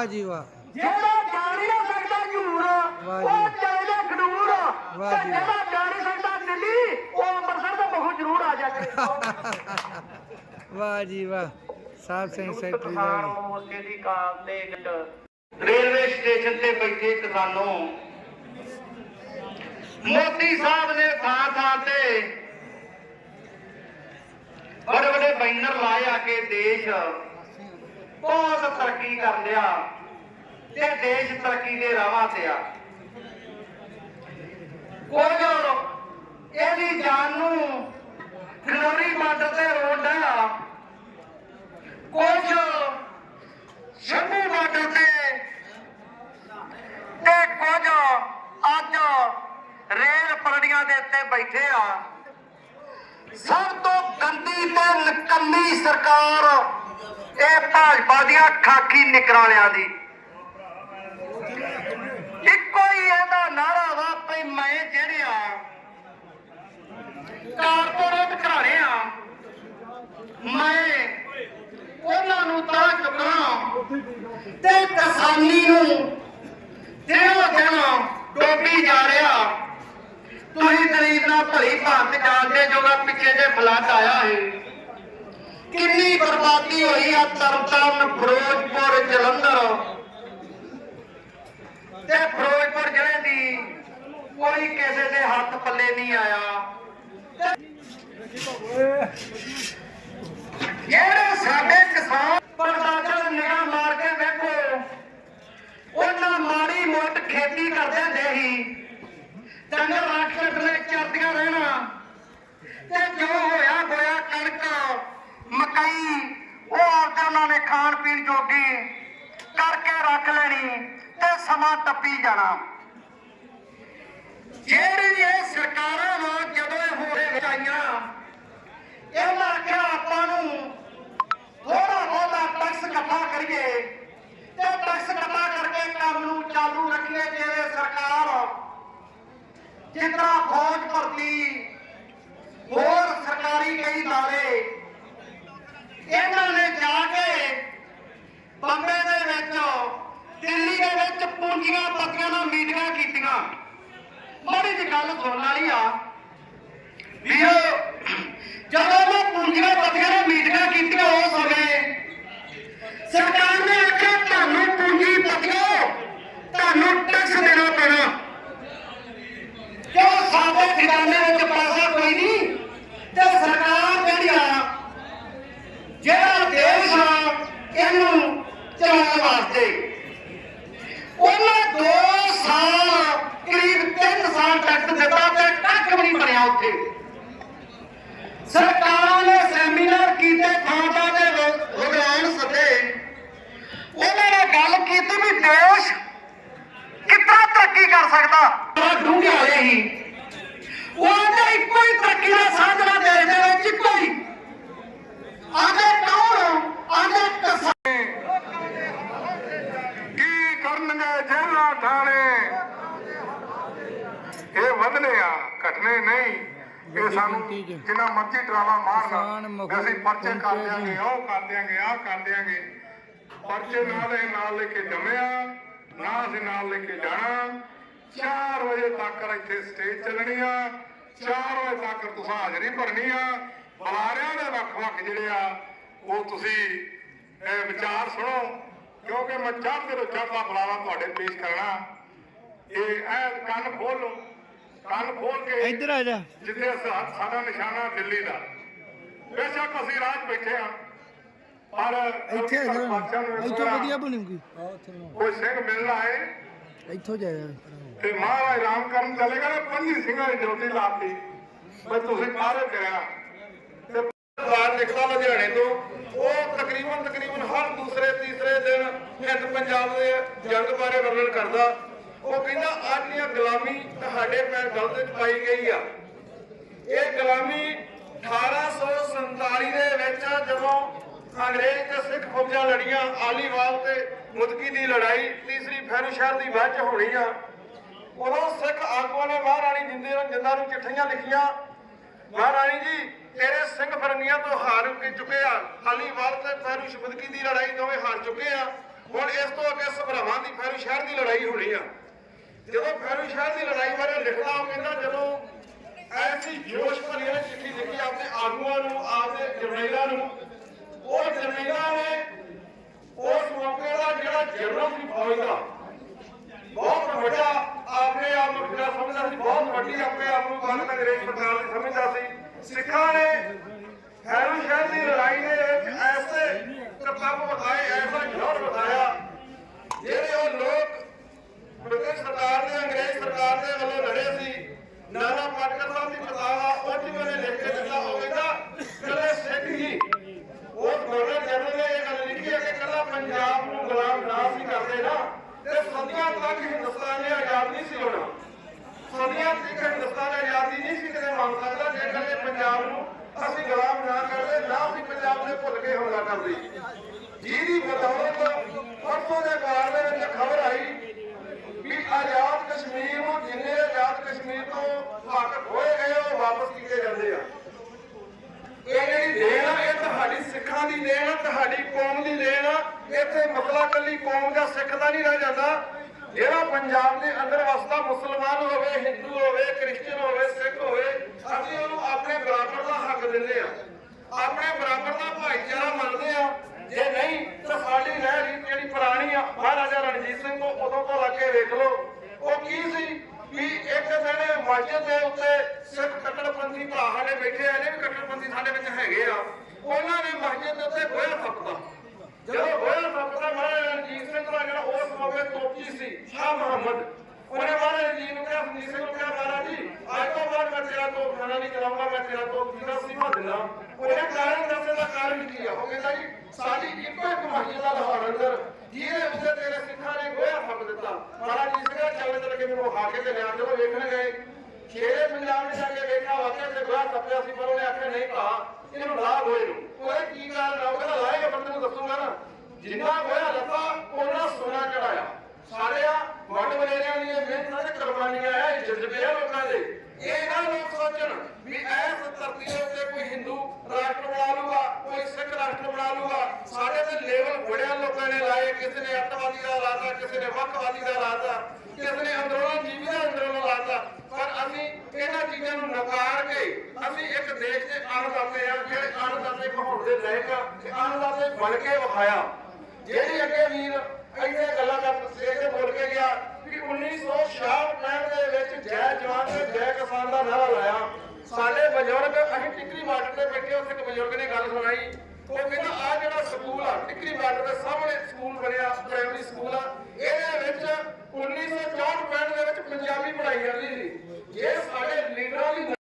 ਵਾਹ ਜੀ ਵਾਹ। ਜਿਹੜਾ ਜਾਣ ਹੀ ਨਾ ਸਕਦਾ ਝੂਰ ਉਹ ਜੀ। ਚਾਹੀਦਾ ਖਡੂਰ। ਵਾਹ ਤੇ ਜੀ। ਜਿਹੜਾ ਜਾ ਨਹੀਂ ਸਕਦਾ ਦਿੱਲੀ ਉਹ ਅੰਮ੍ਰਿਤਸਰ ਦਾ ਬਹੁ ਜ਼ਰੂਰ ਆ ਜਾ ਕਰੇ ਵਾਹ ਜੀ ਵਾਹ। ਸਾਹਿਬ ਸਿੰਘ ਸੈਕਟਰੀ ਦਾ ਮੋਰਚੇ ਦੀ ਕਾਲ ਤੇ ਰੇਲਵੇ ਸਟੇਸ਼ਨ ਤੇ ਬੈਠੇ ਕਿਸਾਨੋਂ। ਮੋਦੀ ਸਾਹਿਬ ਨੇ ਥਾਂ ਥਾਂ ਤੇ ਬੜੇ ਬੜੇ ਬੈਨਰ ਲਾਏ ਆ ਕੇ ਦੇਸ਼ ਬਹੁਤ ਤਰੱਕੀ ਕਰ ਲਿਆ ਤੇ ਦੇਸ਼ ਤਰੱਕੀ ਦੇ ਰਾਹਾਂ ਤੇ ਆ। ਕੁਝ ਇਹਦੀ ਜਾਨ ਨੂੰ ਖਨੌਰੀ ਬਾਰਡਰ ਤੇ ਰੋਡ ਆ। ਕੁਝ ਸ਼ੰਭੂ ਬਾਰਡਰ ਤੇ ਤੇ ਕੁਝ ਅੱਜ ਰੇਲ ਪਰੜੀਆਂ ਦੇ ਉੱਤੇ ਬੈਠੇ ਆ। ਸਭ ਤੋਂ ਗੰਦੀ ਤੇ ਨਕੰਮੀ ਸਰਕਾਰ ਇਹ ਭਾਜਪਾ ਦੀਆਂ ਖਾਕੀ ਨਿਕਰਾਂ ਦੀ। ਇੱਕੋ ਹੀ ਇਹਦਾ ਨਾਰਾ ਵਾ ਭਈ ਮੈਂ ਜਿਹੜਿਆ ਕਾਰਪੋਰੇਟ ਘਰਾਣੇ ਆ, ਮੈਂ ਉਹਨਾਂ ਨੂੰ ਤਾਂ ਚੁੱਕਣਾ ਤੇ ਕਿਸਾਨੀ ਨੂੰ ਦਿਨੋਂ ਦਿਨ ਡੋਬੀ ਜਾ ਰਿਹਾ। ਤੁਸੀਂ ਗਰੀਬ ਨਾਲ ਭਲੀ ਭਾਂਤ ਜਾਣਦੇ ਜੋਗਾ ਪਿੱਛੇ ਜੇ ਫਲੱਡ ਆਇਆ ਹੈ, ਕਿੰਨੀ ਬਰਬਾਦੀ ਹੋਈ ਆ ਤਰਨਤਾਰਨ ਫਿਰੋਜ਼ਪੁਰ ਜਲੰਧਰ। ਤੇ ਫਿਰੋਜ਼ਪੁਰ ਜ਼ਿਲ੍ਹੇ ਦੀ ਕੋਈ ਕਿਸੇ ਦੇ ਹੱਥ ਪੱਲੇ ਨਹੀਂ ਆਇਆ। ਜਿਹੜੇ ਸਾਡੇ ਕਿਸਾਨ ਪਰਦਾਦਾ ਨਿਗਾਹ ਮਾਰ ਕੇ ਵੇਖੋ ਉਹਨਾਂ ਮਾੜੀ ਮੋਟ ਖੇਤੀ ਕਰਦੇ ਹੁੰਦੇ ਸੀ ਡੰਗਰ ਰੱਖ ਕੇ ਥੱਲੇ ਚਰਦੀਆਂ ਰਹਿਣਾ ਤੇ ਜੋ ਹੋਇਆ ਹੋਇਆ ਕਣਕ ਮਕਈ ਉਹ ਆਪਦੇ ਉਹਨਾਂ ਨੇ ਖਾਣ ਪੀਣ ਜੋਗੀ ਕਰਕੇ ਰੱਖ ਲੈਣੀ ਤੇ ਸਮਾਂ ਟੱਪੀ ਜਾਣਾ। ਜਿਹੜੀ ਇਹ ਸਰਕਾਰਾਂ ਵਾ ਜਦੋਂ ਇਹ ਹੋਰੇ ਵਿੱਚ ਆਈਆਂ ਇਹਨਾਂ ਆਖਿਆ, ਆਪਾਂ ਨੂੰ ਥੋੜਾ ਬਹੁਤਾ ਟੈਕਸ ਇਕੱਠਾ ਕਰੀਏ ਤੇ ਟੈਕਸ ਇਕੱਠਾ ਕਰਕੇ ਕੰਮ ਨੂੰ ਚਾਲੂ ਰੱਖੀਏ ਜਿਵੇਂ ਸਰਕਾਰ ਜਿੰਨਾ ਫੌਜ ਭਰਤੀ ਹੋਰ ਸਰਕਾਰੀ ਕਈ ਦਾਅਵੇ ਇਹਨਾਂ ਨੇ ਬੰਬੇ ਦੇ ਵਿੱਚ ਦਿੱਲੀ ਦੇ ਵਿੱਚ ਪੂੰਜੀਆਂ ਪੱਤੀਆਂ ਨਾਲ ਮੀਟਿੰਗਾਂ ਕੀਤੀਆਂ। ਮਾੜੀ ਜਿਹੀ ਗੱਲ ਸੁਣਨ ਵਾਲੀ ਆ। ਵੀ ਉਹ ਜਦੋਂ ਮੈਂ ਪੂੰਜੀਆਂ ਪੱਤੀਆਂ ਨਾਲ ਮੀਟਿੰਗਾਂ ਕੀਤੀਆਂ ਉਸ ਸਮੇਂ ਸਰਕਾਰ ਨੇ ਆਖਿਆ ਤੁਹਾਨੂੰ ਪੂੰਜੀ ਪੱਤੀਆਂ ਤੁਹਾਨੂੰ ਟੈਕਸ ਦੇਣਾ ਪੈਣਾ ਕਿਉਂ ਸਾਡੇ ਖਜ਼ਾਨੇ ਵਿੱਚ ਪੈਸਾ ਕੋਈ ਨਹੀਂ ਤੇ ਸਰਕਾਰ ਜਿਹੜੀ ਆ ਜਿਹੜਾ ਦੇਸ਼ ਆ ਇਹਨੂੰ ਚਲਾਉਣ ਵਾਸਤੇ ਉਹਨਾਂ 2 ਸਾਲ ਕਰੀਬ 3 ਸਾਲ ਟੈਕਸ ਦਿੱਤਾ ਤੇ ਕੱਖ ਵੀ ਨਹੀਂ ਬਣਿਆ ਉੱਥੇ ਸਰਕਾਰਾਂ ਨੇ ਸੈਮੀਨਾਰ ਕੀਤੇ ਥਾਂ ਥਾਂ ਤੇ ਸੱਦੇ ਉਹਨਾਂ ਨੇ ਗੱਲ ਕੀਤੀ ਵੀ ਦੇਸ਼ ਕਿੱਦਾਂ ਤਰੱਕੀ ਕਰ ਸਕਦਾ। ਡੂੰਘੇ ਹੋਏ ਹੀ। ਉਹ ਤਾਂ ਇੱਕੋ ਹੀ ਤਰੱਕੀ ਦਾ ਸਾਧਨਾ ਦੇਸ਼ ਦੇ ਵਿੱਚ ਇੱਕੋ ਹੀ। ਆਗੇ ਕੌਣ ਆਗੇ ਕਿਸਾਨ। ਕੀ ਕਰਨਗੇ ਜੇਲਾਂ ਥਾਣੇ? ਇਹ ਵਧਨੇ ਆ ਘਟਨੇ ਨਹੀਂ। ਇਹ ਸਾਨੂੰ ਜਿੰਨਾ ਮਰਜ਼ੀ ਡਰਾਵਾ ਮਾਰਨ ਅਸੀਂ ਪਰਚੇ ਕਰ ਦਿਆਂਗੇ। ਉਹ ਕਰ ਦਿਆਂਗੇ ਆਹ ਕਰ ਦਿਆਂਗੇ। ਪਰਚੇ ਨਾਲ ਇਹ ਨਾਲ ਲੈ ਕੇ ਜੰਮਿਆ ਨਾ ਅਸੀਂ ਨਾਲ ਲੈ ਕੇ ਜਾਣਾ। 4 ਵਜੇ ਤੱਕ ਇੱਥੇ ਸਟੇਜ ਚੱਲਣੀ ਆ। 4 ਵਜੇ ਤੱਕ ਤੁਸੀਂ ਹਾਜ਼ਰੀ ਭਰਨੀ ਆ। ਬੁਲਾਰਿਆਂ ਦੇ ਵੱਖ ਵੱਖ ਜਿਹੜੇ ਆ ਉਹ ਤੁਸੀਂ ਇਹ ਵਿਚਾਰ ਸੁਣੋ ਕਿਉਂਕਿ ਮੈਂ ਚੜ੍ਹਦੇ ਤੋਂ ਚੜ੍ਹਦਾ ਬੁਲਾਵਾ ਤੁਹਾਡੇ ਪੇਸ਼ ਕਰਨਾ ਇਹ ਐ ਕੰਨ ਖੋਲ ਕੰਨ ਖੋਲ ਕੇ ਇੱਧਰ ਆ ਜਾ। ਜਿੱਥੇ ਸਾਡਾ ਨਿਸ਼ਾਨਾ ਦਿੱਲੀ ਦਾ। ਬੇਸ਼ੱਕ ਅਸੀਂ ਰਾਜ ਬੈਠੇ ਆ ਪਰ ਇੱਥੇ ਆ ਜਾ। ਇੱਥੋਂ ਵਧੀਆ ਬਣੂਗੀ। ਕੋਈ ਸਿੰਘ ਮਿਲਣਾ ਹੈ ਇੱਥੋਂ ਜਾਇਆ ਤੇ ਮਹਾਰਾਜ ਰਾਮ ਕਰਨ ਚਲੇਗਾ ਨਾ ਪੰਜੀ ਸਿੰਘਾਂ ਦੀ ਡਿਊਟੀ ਲਾਤੀ। ਬਈ ਤੁਸੀਂ ਬਾਹਰ ਕਰਿਆ ਤੇ ਬਾਹਰ ਨਿਕਲਾ ਲੁਧਿਆਣੇ ਤੋਂ ਉਹ ਤਕਰੀਬਨ ਤਕਰੀਬਨ ਹਰ ਦੂਸਰੇ ਤੀਸਰੇ ਦਿਨ ਹਿੰਦ ਪੰਜਾਬ ਦੇ ਜੰਗ ਬਾਰੇ ਵਰਣਨ ਕਰਦਾ। ਉਹ ਕਹਿੰਦਾ ਅੱਜ ਇਹ ਗੁਲਾਮੀ ਤੁਹਾਡੇ ਪੈਰ ਗਲਤ ਚ ਪਾਈ ਗਈ ਆ। ਇਹ ਗੁਲਾਮੀ 1847 ਦੇ ਵਿੱਚ ਜਦੋਂ ਅੰਗਰੇਜ਼ ਤੇ ਸਿੱਖ ਫੌਜਾਂ ਲੜੀਆਂ, ਆਲੀਵਾਲ ਤੇ ਮੁਦਕੀ ਦੀ ਲੜਾਈ, ਤੀਸਰੀ ਫੈਰੂ ਦੀ ਬਾਅਦ ਚ ਹੋਣੀ ਆ। ਉਦੋਂ ਸਿੱਖ ਆਗੂਆਂ ਨੇ ਮਹਾਰਾਣੀ ਜਿੰਦੇ ਨੂੰ ਜਿੰਦਾਂ ਨੂੰ ਚਿੱਠੀਆਂ ਲਿਖੀਆਂ, ਮਹਾਰਾਣੀ ਜੀ, ਤੇਰੇ ਸਿੰਘ ਫਰੰਗੀਆਂ ਤੋਂ ਹਾਰ ਕੇ ਚੁੱਕੇ ਆ। ਹਾਲੀਵਾਲ ਤੇ ਫੈਰੂ ਸ਼ਬਦਕੀ ਦੀ ਲੜਾਈ ਦੋਵੇਂ ਹਾਰ ਚੁੱਕੇ ਆ। ਹੁਣ ਇਸ ਤੋਂ ਅੱਗੇ ਸਭਰਾਵਾਂ ਦੀ ਫੈਰੂ ਸ਼ਹਿਰ ਦੀ ਲੜਾਈ ਹੋਣੀ ਆ। ਜਦੋਂ ਫੈਰੂ ਸ਼ਹਿਰ ਦੀ ਲੜਾਈ ਬਾਰੇ ਲਿਖਦਾ ਉਹ ਕਹਿੰਦਾ ਜਦੋਂ ਐਸੀ ਜੋਸ਼ ਭਰੀ ਚਿੱਠੀ ਲਿਖੀ ਆਪਣੇ ਆਗੂਆਂ ਨੂੰ, ਆਪਦੇ ਜਰਨੈਲਾਂ ਨੂੰ, ਉਹ ਜਰਨੈਲਾਂ ਨੇ ਉਸ ਮੌਕੇ ਦਾ ਜਿਹੜਾ ਜਨਰਲ ਸੀ ਫੌਜ ਦਾ, ਬਹੁਤ ਵੱਡਾ ਆਪਣੇ ਆਪ ਨੂੰ ਜਿਹੜਾ ਸਮਝਦਾ ਸੀ, ਬਹੁਤ ਵੱਡੀ ਆਪਣੇ ਆਪ ਨੂੰ ਗੱਲ ਅੰਗਰੇਜ਼ ਸਰਕਾਰ ਦੀ ਸਮਝਦਾ ਸੀ। ਸਿੱਖਾਂ ਨੇ ਹੈਰੂ ਸ਼ਹਿਰ ਦੀ ਲੜਾਈ ਦੇ ਵਿੱਚ ਐਸੇ ਕਰਤੱਵ ਵਿਖਾਏ ਐਸਾ ਜੋਰ ਵਿਖਾਇਆ ਜਿਹੜੇ ਉਹ ਲੋਕ ਬ੍ਰਿਟਿਸ਼ ਸਰਕਾਰ ਦੇ ਅੰਗਰੇਜ਼ ਸਰਕਾਰ ਦੇ ਵੱਲੋਂ ਲੜੇ ਸੀ ਨਾਨਾ ਪਾਟਕਰ ਸਾਹਿਬ ਦੀ ਕਿਤਾਬ ਆ ਉਹ ਚ ਮੈंने ਲਿਖ ਕੇ ਦਿੱਤਾ ਉਹ ਕਹਿੰਦਾ ਕੱਲੇ ਸਿੱਖ ਹੀ ਉਹ ਗਵਰਨਰ ਜਨਰਲ ਨੇ ਇਹ ਗੱਲ ਲਿਖੀ ਹੈ ਕਿ ਕੱਲਾ ਪੰਜਾਬ ਨੂੰ ਗੁਲਾਮ ਨਾ ਸੀ ਕਰਦੇ ਨਾ, ਤੇ ਸਦੀਆਂ ਤੱਕ ਹਿੰਦੁਸਤਾਨ ਨੇ ਆਜ਼ਾਦ ਨਹੀਂ ਸੀ ਹੋਣਾ। ਸਦੀਆਂ ਤੱਕ ਹਿੰਦੁਸਤਾਨ ਆਜ਼ਾਦੀ ਨਹੀਂ ਸੀ ਕਦੇ ਮੰਨ ਸਕਦਾ ਜੇ ਕਦੇ ਪੰਜਾਬ ਨੂੰ ਅਸੀਂ ਗੁਲਾਮ ਨਾ ਕਰਦੇ, ਨਾ ਅਸੀਂ ਪੰਜਾਬ ਦੇ ਭੁੱਲ ਕੇ ਹਮਲਾ ਕਰਦੇ। ਜਿਹਦੀ ਬਦੌਲਤ ਪਰਸੋਂ ਦੇ ਬਾਰ ਦੇ ਵਿੱਚ ਖਬਰ ਆਈ ਵੀ ਆਜ਼ਾਦ ਕਸ਼ਮੀਰ ਨੂੰ ਜਿੰਨੇ ਆਜ਼ਾਦ ਕਸ਼ਮੀਰ ਤੋਂ ਹੱਕ ਖੋਏ ਗਏ ਉਹ ਵਾਪਸ ਕੀਤੇ ਜਾਂਦੇ ਆ ਇਹ ਜਿਹੜੀ ਦੇਣ ਆ ਇਹ ਤੁਹਾਡੀ ਸਿੱਖਾਂ ਦੀ ਦੇਣ ਆ ਤੁਹਾਡੀ ਕੌਮ ਦੀ ਦੇਣ ਆ ਇੱਥੇ ਮਸਲਾ ਕੱਲੀ ਸਿੱਖ ਦਾ ਨਹੀਂ ਰਹਿ ਜਾਂਦਾ। ਜਿਹੜਾ ਪੰਜਾਬ ਦੇ ਅੰਦਰ ਵਸਦਾ ਮੁਸਲਮਾਨ ਹੋਵੇ, ਹਿੰਦੂ ਹੋਵੇ ਕ੍ਰਿਸਚੀਅਨ ਹੋਵੇ, ਸਿੱਖ ਹੋਵੇ, ਅਸੀਂ ਉਹਨੂੰ ਆਪਣੇ ਬਰਾਬਰ ਦਾ ਹੱਕ ਦਿੰਦੇ ਆ ਆਪਣੇ ਬਰਾਬਰ ਦਾ ਭਾਈਚਾਰਾ ਮੰਨਦੇ ਆ ਜੇ ਨਹੀਂ, ਤਾਂ ਸਾਡੀ ਰਹਿ ਜਿਹੜੀ ਪੁਰਾਣੀ ਆ, ਮਹਾਰਾਜਾ ਰਣਜੀਤ ਸਿੰਘ ਤੋਂ ਉਦੋਂ ਤੋਂ ਲੱਗ ਕੇ ਵੇਖ ਲਓ। ਉਹ ਕੀ ਸੀ ਵੀ ਇੱਕ ਜਿਹੜੇ ਮਸਜਿਦ ਦੇ ਉੱਤੇ ਸਿਰਫ ਕੱਟੜਪੰਥੀ ਭਰਾ ਸਾਡੇ ਬੈਠੇ ਆ ਨੇ ਵੀ ਕੱਟੜਪੰਥੀ ਸਾਡੇ ਵਿੱਚ ਹੈਗੇ ਆ। ਉਹਨਾਂ ਨੇ ਮਸਜਿਦ ਦੇ ਉੱਤੇ ਗੋਹਾ ਥੱਪਦਾ ਜਦੋਂ ਗੋਇਆ ਥੱਪਦਾ ਮਹਾਰਾਜਾ ਰਣਜੀਤ ਸਿੰਘ ਦਾ ਜਿਹੜਾ ਉਸ ਮੌਕੇ ਤੋਪੀ ਸੀ ਸ਼ਾਹ ਮੁਹੰਮਦ ਉਹਨੇ ਮਹਾਰਾਜ ਜੀ ਨੂੰ ਕਿਹਾ ਰਣਜੀਤ ਸਿੰਘ ਨੂੰ ਕਿਹਾ, ਮਹਾਰਾਜ ਜੀ, ਅੱਜ ਤੋਂ ਬਾਅਦ ਮੈਂ ਤੇਰਾ ਤੋਪ ਖਾਣਾ ਨਹੀਂ ਚਲਾਉਂਗਾ, ਮੈਂ ਤੇਰਾ ਤੋਪ ਜਿਹੜਾ ਸੀਮਾ ਦਿੰਦਾ। ਉਹਨੇ ਕਾਰਨ ਦੱਸਣ ਦਾ ਕਾਰਨ ਕੀ ਆ? ਉਹ ਕਹਿੰਦਾ ਜੀ, ਸਾਡੀ ਇੱਕੋ ਇੱਕ ਮਸਜਿਦ ਦਾ ਲਾਹੌਰ ਅੰਦਰ, ਜਿਹਦੇ ਉੱਤੇ ਤੇਰੇ ਸਿੱਖਾਂ ਨੇ ਗੋਇਆ ਥੱਪ ਦਿੱਤਾ। ਮਹਾਰਾਜ ਜੀ ਸਿੰਘਾ ਚੱਲ ਚੱਲ ਕੇ ਮੈਨੂੰ ਖਾ ਕੇ ਤੇ ਲਿਆ ਜਦੋਂ ਵੇਖਣ ਗਏ ਸ਼ੇਰੇ ਪੰਜਾਬ ਨੇ ਜਾ ਕੇ ਵੇਖਿਆ, ਵਾਕਿਆ ਤੇ ਗੋਇਆ ਥੱਪਿਆ ਸੀ, ਪਰ ਉਹਨੇ ਆਖਿਆ, ਨਹੀਂ ਇਹਨੂੰ ਲਾ ਗੋਏ ਨੂੰ। ਉਹਨੇ ਕੀ ਕਾਰਨ ਆ? ਉਹ ਕਹਿੰਦਾ ਬੰਦੇ ਨੂੰ ਦੱਸੂਗਾ ਨਾ। ਜਿੰਨਾ ਗੋਇਆ ਲੱਤਾ ਉਹਨਾਂ ਸੋਨਾ ਚੜਾਇਆ। ਸਾਰੇ ਆ ਵੰਡ ਵਡੇਰਿਆਂ ਦੀਆਂ ਮਿਹਨਤਾਂ ਤੇ ਕੁਰਬਾਨੀਆਂ ਆ, ਇਹ ਜਜ਼ਬੇ ਆ ਲੋਕਾਂ ਦੇ। ਇਹ ਨਾ ਲੋਕ ਸੋਚਣ ਵੀ ਐਸ ਧਰਤੀ ਦੇ ਉੱਤੇ ਕੋਈ ਹਿੰਦੂ ਰਾਸ਼ਟਰ ਬਣਾ ਲੂਗਾ, ਕੋਈ ਸਿੱਖ ਰਾਸ਼ਟਰ ਬਣਾ ਲੂਗਾ। ਸਾਡੇ ਤੇ ਲੇਵਲ ਬੜਿਆ ਲੋਕਾਂ ਨੇ ਲਾਏ, ਕਿਸੇ ਨੇ ਅੱਤਵਾਦੀ ਦਾ ਲਾਤਾ, ਕਿਸੇ ਨੇ ਵੱਖਵਾਦੀ ਦਾ ਲਾਤਾ, ਕਿਸੇ ਨੇ ਅੰਦਰੋਂ ਜੀਵੀ ਦਾ ਅੰਦਰੋਂ ਲਾਤਾ। ਪਰ ਅਸੀਂ ਇਹਨਾਂ ਚੀਜ਼ਾਂ ਨੂੰ ਨਕਾਰ ਕੇ ਅਸੀਂ ਇੱਕ ਦੇਸ਼ ਦੇ ਅੰਨਦਾਤੇ ਆ, ਜਿਹੜੇ ਅੰਨਦਾਤੇ ਕਹਾਉਣ ਦੇ ਲਾਇਕ ਆ, ਤੇ ਅੰਨਦਾਤੇ ਬਣ ਕੇ ਵਿਖਾਇਆ। ਜਿਹੜੀ ਅੱਗੇ ਵੀਰ ਇੱਥੇ ਗੱਲਾਂ ਕਰ ਸਟੇਜ ਤੇ ਬੋਲ ਕੇ ਗਿਆ ਕਿ 1966 ਦੇ ਵਿੱਚ ਜੈ ਜਵਾਨ ਤੇ ਜੈ ਕਿਸਾਨ ਦਾ ਨਾਰਾ ਲਾਇਆ। ਸਾਡੇ ਬਜ਼ੁਰਗ, ਅਸੀਂ ਟਿਕਰੀ ਬਾਰਡਰ ਤੇ ਬੈਠੇ ਉੱਥੇ ਇੱਕ ਬਜ਼ੁਰਗ ਨੇ ਗੱਲ ਸੁਣਾਈ। ਉਹ ਕਹਿੰਦਾ ਆ ਜਿਹੜਾ ਸਕੂਲ ਆ, ਟਿਕਰੀ ਬਾਰਡਰ ਦੇ ਸਾਹਮਣੇ ਸਕੂਲ ਬਣਿਆ ਪ੍ਰਾਇਮਰੀ ਸਕੂਲ ਆ। ਇਹਦੇ ਵਿੱਚ 1964 ਦੇ ਵਿੱਚ ਪੰਜਾਬੀ ਪੜ੍ਹਾਈ ਜਾਂਦੀ ਸੀ। ਜੇ ਸਾਡੇ ਲੀਡਰਾਂ ਦੀ